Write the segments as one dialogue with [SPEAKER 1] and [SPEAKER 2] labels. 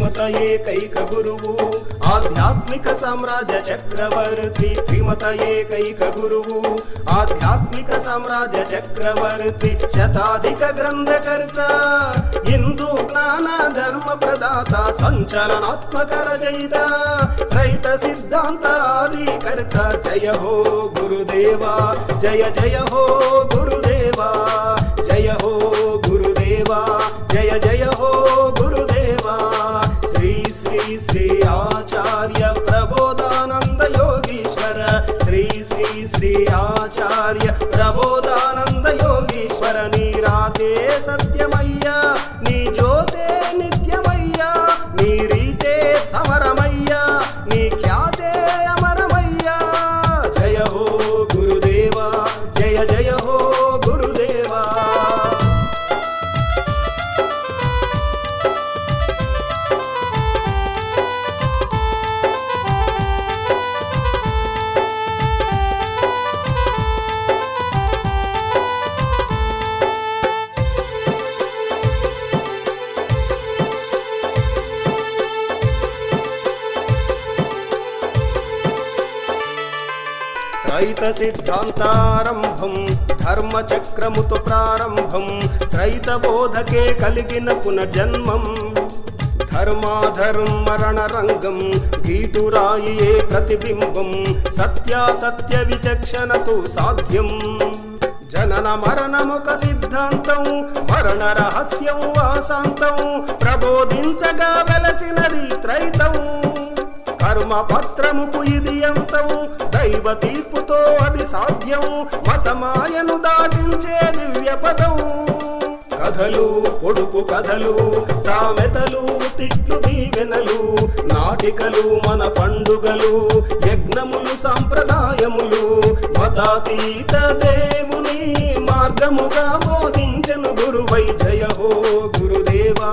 [SPEAKER 1] శ్రీమత ఏకైక గురువు. ఆధ్యాత్మిక సామ్రాజ్య చక్రవర్తి శ్రీమత ఏకైక గురువు. ఆధ్యాత్మిక సామ్రాజ్య చక్రవర్తి శతాధిక గ్రంథకర్త. హిందూ జ్ఞాన ధర్మ ప్రదాత సంచలనాత్మక రచయిత రైత సిద్ధాంత ఆదికర్త జయ హో గురుదేవా జయ జయ హో గురు శ్రీ శ్రీ ఆచార్య ప్రబోధానంద యోగీశ్వర నీ త్రైత సిద్ధాంతారంభం ధర్మ ప్రారంభం త్రైత బోధకే కలిగిన పునర్జన్మం. ధర్మాధర్మరణ రంగం గీటురాయియే ప్రతిబింబం సత్యాసత్య విచక్షణతో సాధ్యం. జనన మరణముక సిద్ధాంతం మరణ రహస్యం వాసాంతం ప్రబోధించగా వెలసినది త్రైతం. కర్మ పత్రముకు ఇది అంతం దైవ తీర్పుతో అది సాధ్యం మతమాయను దాటించే దివ్య పదము కథలు పొడుపు కథలు సామెతలు తిట్లు దీవెనలు నాటికలు మన పండుగలు యజ్ఞములు సంప్రదాయములు మతాతీత దేవుని మార్గముగా బోధించను గురువై జయ హో గురుదేవా.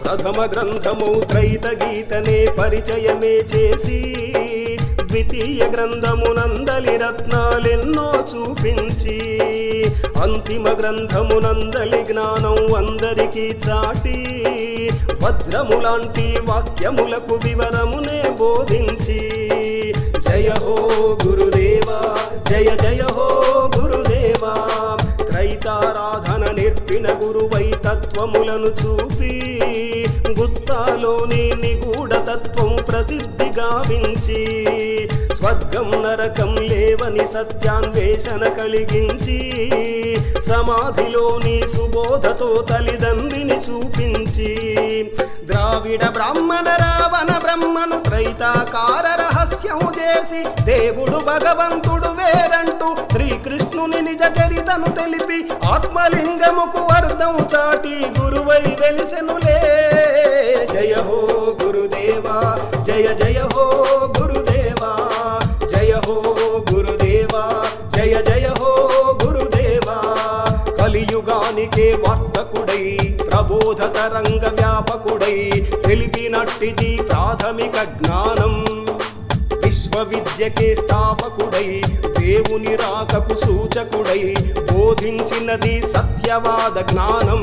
[SPEAKER 1] ప్రథమ గ్రంథము త్రైత గీతనే పరిచయమే చేసి ద్వితీయ గ్రంథమునందలి రత్నాలెన్నో చూపించి అంతిమ గ్రంథమునందలి జ్ఞానం అందరికీ చాటి వజ్రము లాంటి వాక్యములకు వివరమునే బోధించి జయ హో గురుదేవా జయ జయ హో గురుదేవా త్రైతారాధన నేర్పిన గురువై తత్వములను చూ గుత్తాలోని నిగూఢ తత్వం ప్రసిద్ధి గావించి స్వర్గం నరకం లేవని సత్యాన్వేషణ కలిగించి సమాధిలోని సుబోధతో తల్లిదండ్రిని చూపించి ద్రావిడ బ్రాహ్మణ రావణ బ్రహ్మను త్రైతాకార రహస్యం చేసి దేవుడు భగవంతుడు వేరంటూ శ్రీకృష్ణుని నిజ చరితను తెలిపి ఆత్మలింగముకు అర్థం చాటి గురువై వెలిసెనులే జ్ఞానం. విశ్వవిద్యకే స్థాపకుడై దేవుని రాకకు సూచకుడై బోధించినది సత్యవాద జ్ఞానం.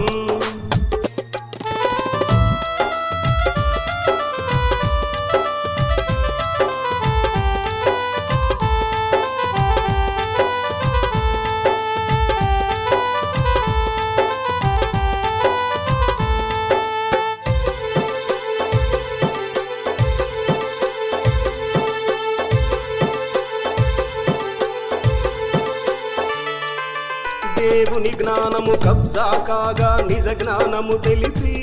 [SPEAKER 1] దేవుని కబ్జా కాగా నిజ జ్ఞానము తెలిపి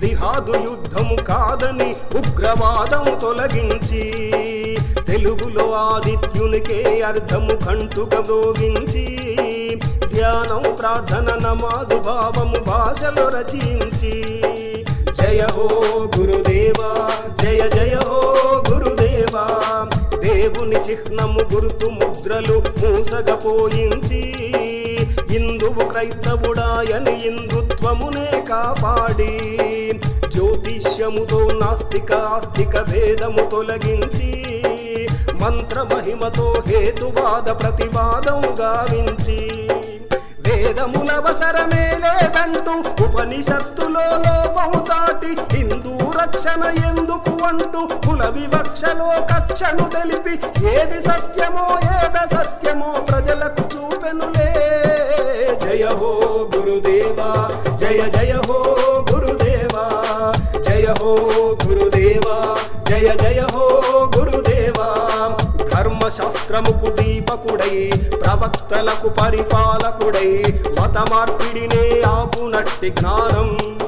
[SPEAKER 1] జిహాదు యుద్ధము కాదని ఉగ్రవాదము తొలగించి తెలుగులో ఆదిత్యునికే అర్థము కంటుగా భోగించి ధ్యానం ప్రార్థన నమాజు భావము భాషలో రచించి జయ హో గురుదేవా జయ జయ హో గురుదేవా. దేవుని చిహ్నము గుర్తు ముద్రలు మూసగపోయించి నువ్వు క్రైస్తవుడాయని హిందుత్వమునే కాపాడి జ్యోతిష్యముతో నాస్తిక ఆస్తిక భేదము తొలగించి మంత్ర మహిమతో హేతువాద ప్రతివాదం గావించి వేదములవసరమే లేదంటూ ఉపనిషత్తులో లోపము చాటి హిందూ రక్షణ ఎందుకు అంటూ కుల వివక్షలో కక్షను తెలిపి ఏది సత్యమో ఏద సత్యమో ప్రజలకు చూపెనులే. జయ హో గురుదేవా జయ జయ హో గురుదేవా జయ హో గురుదేవా జయ జయ హో గురుదేవా. ధర్మశాస్త్రముకు దీపకుడై ప్రవక్తలకు పరిపాలకుడై మత మార్పిడినే ఆపునట్టి జ్ఞానం.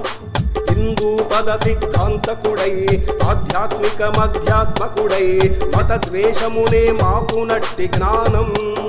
[SPEAKER 1] హిందూ పద సిద్ధాంతకుడై ఆధ్యాత్మిక మధ్యాత్మకుడై మత ద్వేషమునే మాపునట్టి జ్ఞానం.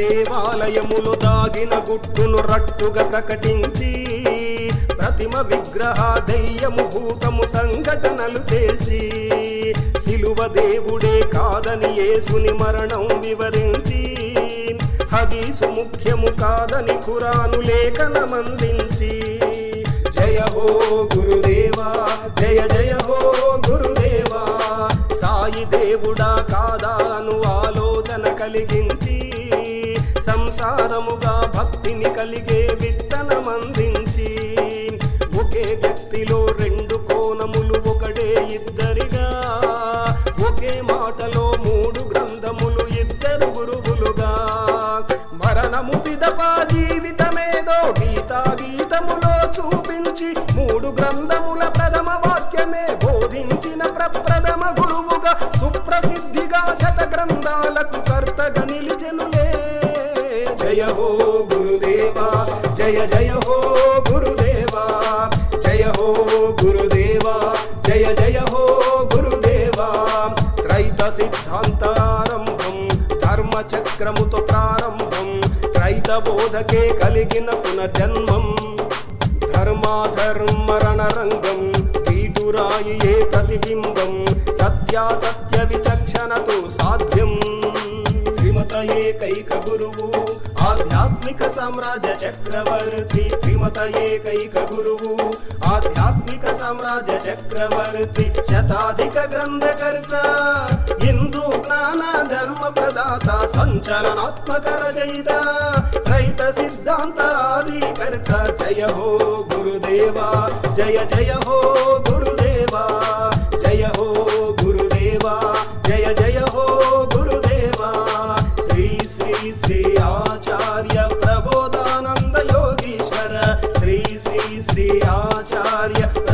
[SPEAKER 1] దేవాలయములు దాగిన గుట్టును రట్టుగా ప్రకటించి ప్రతిమ విగ్రహ దెయ్యము భూతము సంఘటనలు తేల్చి సిలువ దేవుడే కాదని యేసుని మరణం వివరించి హదీసు ముఖ్యము కాదని ఖురాను లేఖనమందించి కలిగే విత్తనమందించి ఒకే వ్యక్తిలో రెండు కోణములు ఒకడే ఇద్దరిగా. ఒకే మాటలో మూడు గ్రంథములు ఇద్దరు గురువులుగా. మరణము పిదప జీవితమేదో గీతా గీతములో చూపించి మూడు గ్రంథముల ప్రథమ వాక్యమే బోధించిన ప్రప్రథమ గురువుగా సుప్రసిద్ధిగా శత గ్రంథాలకు కర్తగా నిలిచెనులే. జయ హో జయ జయ హో గురుదేవా జయ హో గురుదేవా జయ జయ హో గురుదేవా. త్రైత సిద్ధాంతారంభం ధర్మచక్రముతో ప్రారంభం త్రైత బోధకే కలిగిన పునర్జన్మం. ధర్మాధర్మరణ రంగం కీటురాయి ఏ ప్రతిబింబం సత్యాసత్య విచక్షణతో సాధ్యం. త్రిమత ఏకైక గురువు ఆధ్యాత్మిక సామ్రాజ్య చక్రవర్తి త్రిమత ఏకైక గురువు. ఆధ్యాత్మిక సామ్రాజ్య చక్రవర్తి శతాధిక గ్రంథకర్త. హిందూ జ్ఞాన ధర్మ ప్రదాత సంచలనాత్మక రచయిత. రైత సిద్ధాంత ఆదికర్త జయ హో గురుదేవా జయ జయ హో yeah.